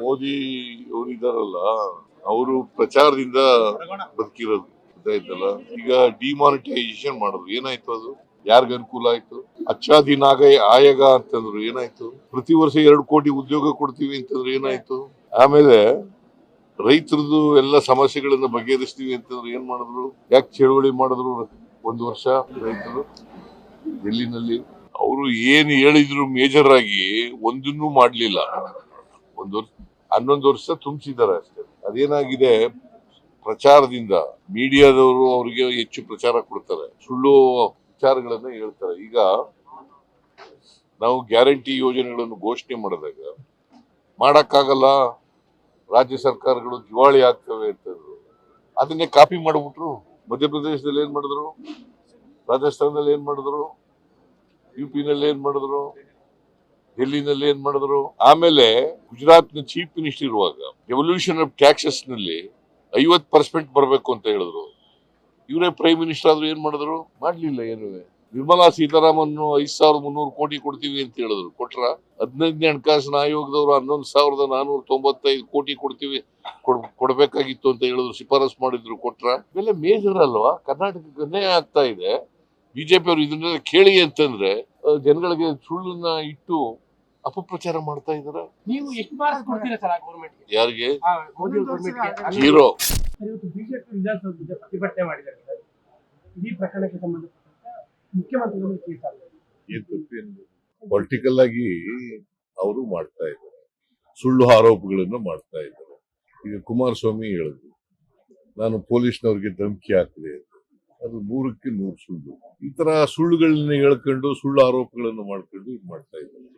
ಮೋದಿ ಅವರು ಇದಾರಲ್ಲ, ಅವರು ಪ್ರಚಾರದಿಂದ ಬದುಕಿರೋದು. ಗೊತ್ತಾಯ್ತಲ್ಲ? ಈಗ ಡಿಮಾನಿಟೈಸೇಷನ್ ಮಾಡಿದ್ರು. ಏನಾಯ್ತು ಅದು? ಯಾರಿಗ ಅನುಕೂಲ ಆಯ್ತು? ಅಚ್ಚಾದಿನ ಆಯಗ ಅಂತಂದ್ರು ಏನಾಯ್ತು? ಪ್ರತಿ ವರ್ಷ ಎರಡು ಕೋಟಿ ಉದ್ಯೋಗ ಕೊಡ್ತೀವಿ ಅಂತಂದ್ರೆ ಏನಾಯ್ತು? ಆಮೇಲೆ ರೈತರದು ಎಲ್ಲ ಸಮಸ್ಯೆಗಳನ್ನ ಬಗೆಹರಿಸ್ತೀವಿ ಅಂತಂದ್ರೆ ಏನ್ ಮಾಡಿದ್ರು? ಯಾಕೆ ಚಳುವಳಿ ಮಾಡಿದ್ರು ಒಂದು ವರ್ಷ ರೈತರು? ಡೆಲ್ಲಿನಲ್ಲಿ ಅವರು ಏನ್ ಹೇಳಿದ್ರು ಮೇಜರ್ ಆಗಿ ಒಂದನ್ನೂ ಮಾಡ್ಲಿಲ್ಲ. ಒಂದು ವರ್ಷ, ಹನ್ನೊಂದು ವರ್ಷ ತುಂಬಿಸಿದ್ದಾರೆ ಅಷ್ಟೇ. ಅದೇನಾಗಿದೆ, ಪ್ರಚಾರದಿಂದ ಮೀಡಿಯಾದವರು ಅವರಿಗೆ ಹೆಚ್ಚು ಪ್ರಚಾರ ಕೊಡ್ತಾರೆ. ಸುಳ್ಳು ವಿಚಾರಗಳನ್ನ ಹೇಳ್ತಾರೆ. ಈಗ ನಾವು ಗ್ಯಾರಂಟಿ ಯೋಜನೆಗಳನ್ನು ಘೋಷಣೆ ಮಾಡಿದಾಗ, ಮಾಡಕ್ಕಾಗಲ್ಲ, ರಾಜ್ಯ ಸರ್ಕಾರಗಳು ದಿವಾಳಿ ಆಗ್ತವೆ ಅಂತಂದ್ರು ಅದನ್ನೇ ಕಾಪಿ ಮಾಡಿಬಿಟ್ರು. ಮಧ್ಯಪ್ರದೇಶದಲ್ಲಿ ಏನ್ ಮಾಡಿದ್ರು? ರಾಜಸ್ಥಾನದಲ್ಲಿ ಏನ್ ಮಾಡಿದ್ರು? ಯು ನಲ್ಲಿ ಏನ್ ಮಾಡಿದ್ರು? ಡೆಲ್ಲಿನಲ್ಲಿ ಏನ್ ಮಾಡಿದ್ರು? ಆಮೇಲೆ ಗುಜರಾತ್ನ ಚೀಫ್ ಮಿನಿಸ್ಟರ್ ಇರುವಾಗ ರೆವಲ್ಯೂಷನ್ ಆಫ್ ಟ್ಯಾಕ್ಸಸ್ನಲ್ಲಿ ಐವತ್ ಪರ್ಸೆಂಟ್ ಬರಬೇಕು ಅಂತ ಹೇಳಿದ್ರು. ಇವರೇ ಪ್ರೈಮ್ ಮಿನಿಸ್ಟರ್ ಆದ್ರೂ ಏನ್ ಮಾಡಿದ್ರು? ಮಾಡ್ಲಿಲ್ಲ ಏನು. ನಿರ್ಮಲಾ ಸೀತಾರಾಮನ್ ಐದ್ ಸಾವಿರದ ಮುನ್ನೂರು ಕೋಟಿ ಕೊಡ್ತೀವಿ ಅಂತ ಹೇಳಿದ್ರು. ಕೊಟ್ರ? ಹದಿನೈದನೇ ಹಣಕಾಸಿನ ಆಯೋಗದವರು ಹನ್ನೊಂದು ಸಾವಿರದ ನಾನೂರ ತೊಂಬತ್ತೈದು ಕೋಟಿ ಕೊಡ್ತೀವಿ, ಕೊಡ್- ಕೊಡ್ಬೇಕಾಗಿತ್ತು ಅಂತ ಹೇಳಿದ್ರು. ಶಿಫಾರಸ್ ಮಾಡಿದ್ರು, ಕೊಟ್ರ? ಇವೆಲ್ಲ ಮೇಜರ್ ಅಲ್ವಾ? ಕರ್ನಾಟಕಕ್ಕೆ ಅನ್ಯಾಯ ಆಗ್ತಾ ಇದೆ. ಬಿಜೆಪಿ ಅವರು ಇದನ್ನೆಲ್ಲ ಕೇಳಿ ಅಂತಂದ್ರೆ ಜನಗಳಿಗೆ ಸುಳ್ಳನ್ನ ಇಟ್ಟು ಅಪಪ್ರಚಾರ ಮಾಡ್ತಾ ಇದಾರೆ ನೀವು ಎಷ್ಟು ಮಾರ್ಕ್ಸ್ ಕೊಡ್ತೀರಾ ಸರ್ ಆ ಗೌರ್ಮೆಂಟ್ಗೆ ಯಾರಿಗೆ? ಮೋದಿ ಗೌರ್ಮೆಂಟ್ಗೆ ಜೀರೋ. ಇವತ್ತು ಬಿಜೆಪಿ ವಿಧಾನಸೌಧದ ಪ್ರತಿಭಟನೆ ಮಾಡಿದ್ದಾರೆ ಸರ್. ಇಡೀ ಪ್ರಕರಣಕ್ಕೆ ಸಂಬಂಧಪಟ್ಟಂತೆ ಮುಖ್ಯಮಂತ್ರಿಗಳು ಕೇಸ್ ಆಗಿದೆ ಪೊಲಿಟಿಕಲ್ ಆಗಿ ಅವರು ಮಾಡ್ತಾ ಇದ್ದಾರೆ. ಸುಳ್ಳು ಆರೋಪಗಳನ್ನು ಮಾಡ್ತಾ ಇದ್ದಾರೆ. ಈಗ ಕುಮಾರಸ್ವಾಮಿ ಹೇಳಿದ್ರು ನಾನು ಪೊಲೀಸ್ನವ್ರಿಗೆ ಧಮಕಿ ಹಾಕಿದೆ. ಅದು ನೂರಕ್ಕೆ ನೂರು ಸುಳ್ಳು. ಈ ತರ ಸುಳ್ಳುಗಳನ್ನ ಹೇಳ್ಕೊಂಡು ಸುಳ್ಳು ಆರೋಪಗಳನ್ನು ಮಾಡ್ಕೊಂಡು ಇದು ಮಾಡ್ತಾ ಇದ್ದಾರೆ.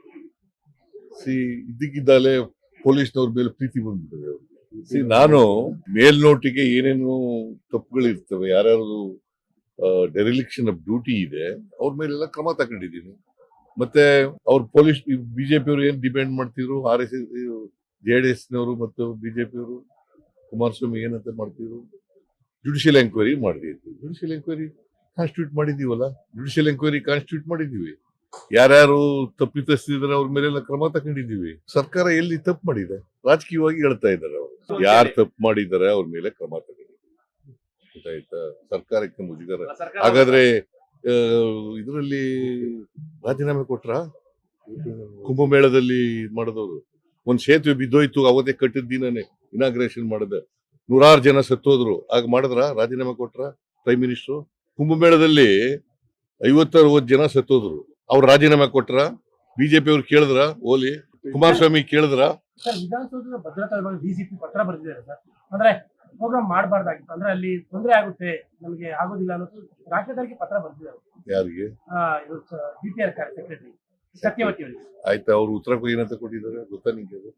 ಸಿ ಇದಕ್ಕಿದ್ದಾಲೆ ಪೊಲೀಸ್ನವ್ರ ಮೇಲೆ ಪ್ರೀತಿ ಬಂದ್ಬಿಟ್ಟಿದೆ ಸಿ, ನಾನು ಮೇಲ್ನೋಟಿಗೆ ಏನೇನು ತಪ್ಪುಗಳಿರ್ತವೆ ಯಾರ್ಯಾರು ಡೆರಿಲಿಕ್ಷನ್ ಆಫ್ ಡ್ಯೂಟಿ ಇದೆ, ಅವ್ರ ಮೇಲೆಲ್ಲ ಕ್ರಮ ತಗೊಂಡಿದ್ದೀನಿ. ಮತ್ತೆ ಅವ್ರ ಪೊಲೀಸ್ ಬಿಜೆಪಿ ಅವರು ಏನ್ ಡಿಪೆಂಡ್ ಮಾಡ್ತಿದ್ರು, R S S, J D S ನವರು ಮತ್ತು ಬಿಜೆಪಿ ಅವರು ಕುಮಾರಸ್ವಾಮಿ ಏನಂತ ಮಾಡ್ತಿದ್ರು ಜುಡಿಷಿಯಲ್ ಎಂಕ್ವೈರಿ ಮಾಡಿದ್ವಿ ಜುಡಿಷಿಯಲ್ ಎಂಕ್ವೈರಿ ಕಾನ್ಸ್ಟಿಟ್ಯೂಟ್ ಮಾಡಿದೀವಲ್ಲ ಜುಡಿಷಿಯಲ್ ಎಂಕ್ವೈರಿ ಕಾನ್ಸ್ಟಿಟ್ಯೂಟ್ ಮಾಡಿದೀವಿ ಯಾರ್ಯಾರು ತಪ್ಪಿತಸ್ಥಿದ್ರೆ ಅವ್ರ ಮೇಲೆಲ್ಲ ಕ್ರಮ ತಗೊಂಡಿದ್ದೀವಿ. ಸರ್ಕಾರ ಎಲ್ಲಿ ತಪ್ಪು ಮಾಡಿದೆ? ರಾಜಕೀಯವಾಗಿ ಹೇಳ್ತಾ ಇದ್ದಾರೆ ಅವರು. ಯಾರು ತಪ್ಪು ಮಾಡಿದ್ದಾರೆ ಅವ್ರ ಮೇಲೆ ಕ್ರಮ ತಗೊಂಡಿದ್ದೀವಿ. ಗೊತ್ತಾಯ್ತಾ? ಸರ್ಕಾರಕ್ಕೆ ಮುಜುಗರ. ಹಾಗಾದ್ರೆ ಇದರಲ್ಲಿ ರಾಜೀನಾಮೆ ಕೊಟ್ರ? ಕುಂಭಮೇಳದಲ್ಲಿ ಮಾಡಿದವರು. ಒಂದ್ ಸೇತುವೆ ಬಿದ್ದೋಯ್ತು ಅವತ್ತೇ ಕಟ್ಟಿದ ದಿನನೇ ಇನಾಗ್ರೇಷನ್ ಮಾಡಿದೆ. ನೂರಾರು ಜನ ಸತ್ತೋದ್ರು. ಆಗ ಮಾಡಿದ್ರ? ರಾಜೀನಾಮೆ ಕೊಟ್ರ? ಪ್ರೈಮ್ ಮಿನಿಸ್ಟ್ರು ಕುಂಭಮೇಳದಲ್ಲಿ ಐವತ್ತರವತ್ತು ಜನ ಸತ್ತೋದ್ರು. ಅವ್ರು ರಾಜೀನಾಮೆ ಕೊಟ್ರ ಬಿಜೆಪಿ ಅವ್ರು ಕೇಳಿದ್ರ ಓಲಿ ಕುಮಾರಸ್ವಾಮಿ ಕೇಳಿದ್ರ. ವಿಧಾನಸೌಧದ ಭದ್ರತಾ ವಿಭಾಗ ಡಿಸಿಪಿ ಪತ್ರ ಬರೆದಿದ್ದಾರೆ ಸರ್. ಅಂದ್ರೆ ಪ್ರೋಗ್ರಾಮ್ ಮಾಡಬಾರ್ದಾಗಿತ್ತು. ಅಂದ್ರೆ ಅಲ್ಲಿ ತೊಂದರೆ ಆಗುತ್ತೆ ನಮಗೆ ಆಗೋದಿಲ್ಲ ಅನ್ನೋದು ರಾಜ್ಯದವರಿಗೆ ಪತ್ರ ಬರೆದಿದ್ದಾರೆ. ಯಾರಿಗೆ? D P R secretary Satyavathi ಅವರಿಗೆ. ಆಯ್ತಾ ಅವ್ರು ಉತ್ತರ ಏನಂತ ಕೊಟ್ಟಿದ್ದಾರೆ? ಗೊತ್ತಾ ನಿಂಗೆ ಅದು?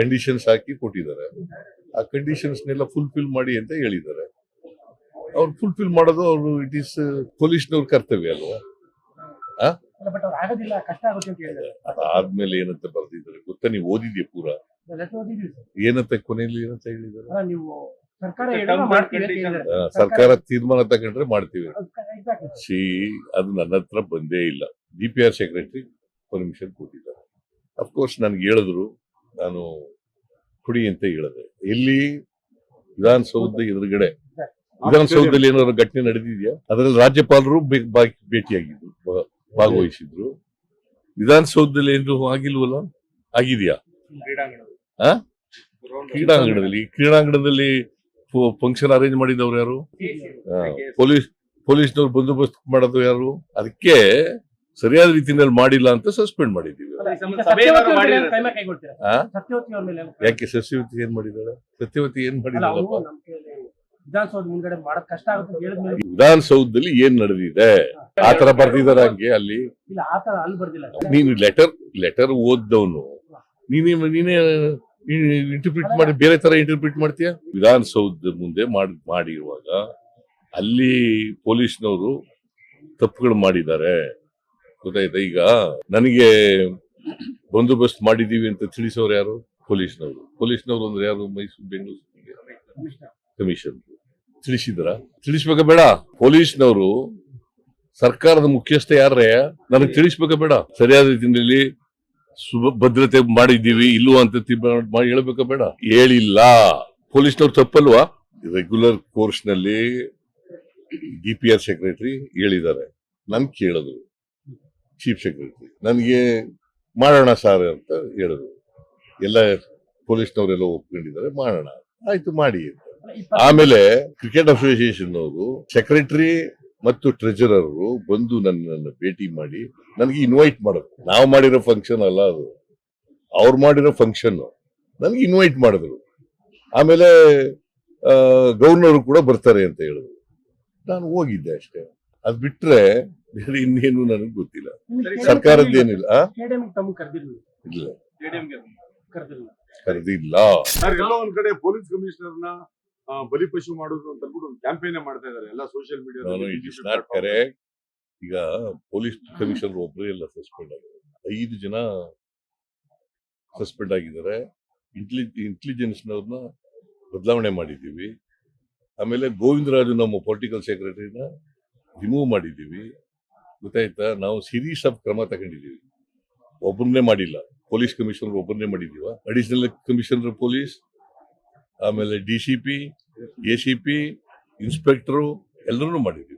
ಕಂಡೀಷನ್ಸ್ ಹಾಕಿ ಕೊಟ್ಟಿದ್ದಾರೆ. ಆ ಕಂಡೀಷನ್ಸ್ ನೆಲ್ಲ ಫುಲ್ಫಿಲ್ ಮಾಡಿ ಅಂತ ಹೇಳಿದ್ದಾರೆ. ಅವ್ರು ಫುಲ್ಫಿಲ್ ಮಾಡೋದು ಅವರು ಇಟ್ ಈಸ್ ಪೊಲೀಸ್ನವ್ರ ಕರ್ತವ್ಯ ಅಲ್ವಾ? ಅದಾದ್ಮೇಲೆ ಏನಂತ ಬರ್ದಿದ್ದಾರೆ? ಗೊತ್ತಾ ನೀವು ಓದಿದ್ಯಾ ಪೂರ? ಓದಿದ್ದೀವಿ ಸರ್. ಏನಂತ ಕೊನೆಯಲ್ಲಿ ಏನಂತ ಹೇಳಿದ್ದಾರೆ? ಅಲ್ಲ ನೀವು ಸರ್ಕಾರ ತೀರ್ಮಾನ ತಗೊಂಡ್ರೆ ಮಾಡ್ತೀವಿ. ಸಿ ಅದು ನನ್ನ ಹತ್ರ ಬಂದೇ ಇಲ್ಲ. D P R secretary permission ಕೊಟ್ಟಿದ್ದಾರೆ ಅಫ್ಕೋರ್ಸ್ ನನ್ಗೆ ಹೇಳಿದ್ರು. ನಾನು ಕುಡಿ ಅಂತ ಹೇಳಿದೆ. ಎಲ್ಲಿ? ವಿಧಾನಸೌಧ ಎದುರುಗಡೆ. ವಿಧಾನಸೌಧದಲ್ಲಿ ಏನಾದ್ರು ಘಟನೆ ನಡೆದಿದೆಯಾ? ಅದರಲ್ಲಿ ರಾಜ್ಯಪಾಲರು ಭೇಟಿಯಾಗಿದ್ರು. ಭಾಗವಹಿಸಿದ್ರು. ವಿಧಾನಸೌಧದಲ್ಲಿ ಏನು ಆಗಿಲ್ವಲ್ಲ? ಆಗಿದೆಯಾ? ಆ? ಕ್ರೀಡಾಂಗಣದಲ್ಲಿ. ಕ್ರೀಡಾಂಗಣದಲ್ಲಿ ಫಂಕ್ಷನ್ ಅರೇಂಜ್ ಮಾಡಿದವ್ರು ಯಾರು? ಆ, ಪೊಲೀಸ್ ಪೊಲೀಸ್ನವ್ರು ಬಂದೋಬಸ್ತ್ ಮಾಡೋದು ಯಾರು? ಅದಕ್ಕೆ ಸರಿಯಾದ ರೀತಿಯಲ್ಲಿ ಮಾಡಿಲ್ಲ ಅಂತ ಸಸ್ಪೆಂಡ್ ಮಾಡಿದ್ದೀವಿ. ಸತ್ಯವತಿ? ಸತ್ಯವತಿ ಯಾಕೆ ಸಸ್ಯವತಿ ಏನ್ ಮಾಡಿದಾಳೆ ಸತ್ಯವತಿ ಏನ್ ಹೇಳಿದ್ಮೇಲೆ. ವಿಧಾನಸೌಧದಲ್ಲಿ ಏನ್ ನಡೆದಿದೆ? ಆ ತರ ಬರ್ದಿದಾರ ಹಂಗೆ ಅಲ್ಲಿ. ನೀನು ಲೆಟರ್ ಲೆಟರ್ ಓದ್ದವನು. ನೀನೇ ನೀನೇ ಇಂಟರ್ಪ್ರಿಟ್ ಮಾಡಿ ಬೇರೆ ತರ ಇಂಟರ್ಪ್ರಿಟ್ ಮಾಡ್ತೀಯ? ವಿಧಾನಸೌಧ ಮುಂದೆ ಮಾಡಿ ಮಾಡಿರುವಾಗ ಅಲ್ಲಿ ಪೊಲೀಸ್ನವರು ತಪ್ಪುಗಳು ಮಾಡಿದ್ದಾರೆ. ಗೊತ್ತಾಯ್ತಾ? ಈಗ ನನಗೆ ಬಂದೋಬಸ್ತ್ ಮಾಡಿದೀವಿ ಅಂತ ತಿಳಿಸೋರು ಯಾರು? ಪೊಲೀಸ್ನವರು. ಪೊಲೀಸ್ನವರು ಅಂದ್ರೆ ಯಾರು? ಮೈಸೂರು ಬೆಂಗಳೂರು ಕಮಿಷನ್ ತಿಳಿಸಿದ್ರ? ತಿಳಿಸ್ಬೇಕ ಬೇಡ. ಪೊಲೀಸ್ನವರು ಸರ್ಕಾರದ ಮುಖ್ಯಸ್ಥ ಯಾರೇ ನನಗೆ ತಿಳಿಸ್ಬೇಕ ಬೇಡ. ಸರಿಯಾದ ರೀತಿಯಲ್ಲಿ ಭದ್ರತೆ ಮಾಡಿದ್ದೀವಿ ಇಲ್ಲೂ ಅಂತ ಹೇಳ್ಬೇಕಾ ಬೇಡ. ಹೇಳಿಲ್ಲ. ಪೊಲೀಸ್ನವ್ರು ತಪ್ಪಲ್ವಾ? ರೆಗ್ಯುಲರ್ ಕೋರ್ಸ್ನಲ್ಲಿ ಡಿ ಪಿ ಆರ್ ಸೆಕ್ರೆಟರಿ ಹೇಳಿದ್ದಾರೆ. ನನ್ ಕೇಳಿದ್ರು. ಚೀಫ್ ಸೆಕ್ರೆಟರಿ ನನಗೆ ಮಾಡೋಣ ಸಾರ್ ಅಂತ ಹೇಳಿದ್ರು. ಎಲ್ಲ ಪೊಲೀಸ್ನವರೆಲ್ಲ ಒಪ್ಕೊಂಡಿದ್ದಾರೆ, ಮಾಡೋಣ. ಆಯ್ತು, ಮಾಡಿ ಆಮೇಲೆ ಕ್ರಿಕೆಟ್ ಅಸೋಸಿಯೇಷನ್ ಅವರು ಸೆಕ್ರೆಟರಿ ಮತ್ತು ಟ್ರೆಜರರ್ ಬಂದು ನನ್ನನ್ನು ಭೇಟಿ ಮಾಡಿ ನನಗೆ ಇನ್ವೈಟ್ ಮಾಡಿದ್ರು. ನಾವು ಮಾಡಿರೋ ಫಂಕ್ಷನ್ ಅಲ್ಲ ಅದು. ಅವ್ರು ಮಾಡಿರೋ ಫಂಕ್ಷನ್ ನನಗೆ ಇನ್ವೈಟ್ ಮಾಡಿದ್ರು. ಆಮೇಲೆ ಗವರ್ನರ್ ಕೂಡ ಬರ್ತಾರೆ ಅಂತ ಹೇಳಿದ್ರು. ನಾನು ಹೋಗಿದ್ದೆ ಅಷ್ಟೇ. ಅದ್ ಬಿಟ್ರೆ ಬೇರೆ ಇನ್ನೇನು ನನಗೆ ಗೊತ್ತಿಲ್ಲ. ಸರ್ಕಾರದ ಇಲ್ಲ. ಕರೆದಿಲ್ಲ. ಸರ್ ಎಲ್ಲೋ ಒಂದ್ ಕಡೆ ಪೊಲೀಸ್ ಕಮಿಷನರ್ನ ಆ, ಬಲಿಪಶು ಮಾಡುದು ಅಂತ ಅಂದ್ಬಿಟ್ಟು ಒಂದು ಕ್ಯಾಂಪೇನ್ ಮಾಡ್ತಾ ಇದಾರೆ. ಎಲ್ಲ ಸೋಷಿಯಲ್ ಮೀಡಿಯಾದಲ್ಲಿ ಈಗ ಪೊಲೀಸ್ ಕಮಿಷನರ್ ಒಬ್ಬರೇ ಎಲ್ಲ ಸಸ್ಪೆಂಡ್ ಆಗಿದ್ದಾರೆ ಐದು ಜನ ಸಸ್ಪೆಂಡ್ ಆಗಿದ್ದಾರೆ. ಇಂಟೆಲಿ ಇಂಟೆಲಿಜೆನ್ಸ್ನವ್ರನ್ನ ಬದಲಾವಣೆ ಮಾಡಿದ್ದೀವಿ. ಆಮೇಲೆ ಗೋವಿಂದರಾಜು ನಮ್ಮ ಪೊಲಿಟಿಕಲ್ ಸೆಕ್ರೆಟರಿನ ರಿಮೂವ್ ಮಾಡಿದ್ದೀವಿ. ಗೊತ್ತಾಯ್ತಾ? ನಾವು ಸೀರೀಸ್ ಆಫ್ ಕ್ರಮ ತಗೊಂಡಿದ್ದೀವಿ. ಒಬ್ಬರನ್ನೇ ಮಾಡಿಲ್ಲ. ಪೊಲೀಸ್ ಕಮಿಷನರ್ ಒಬ್ಬರನ್ನೇ ಮಾಡಿದ್ದೀವ. ಅಡಿಷನಲ್ ಕಮಿಷನರ್ ಪೊಲೀಸ್ ಆಮೇಲೆ D C P A C P inspector ಎಲ್ಲರೂ ಮಾಡಿದ್ದೀವಿ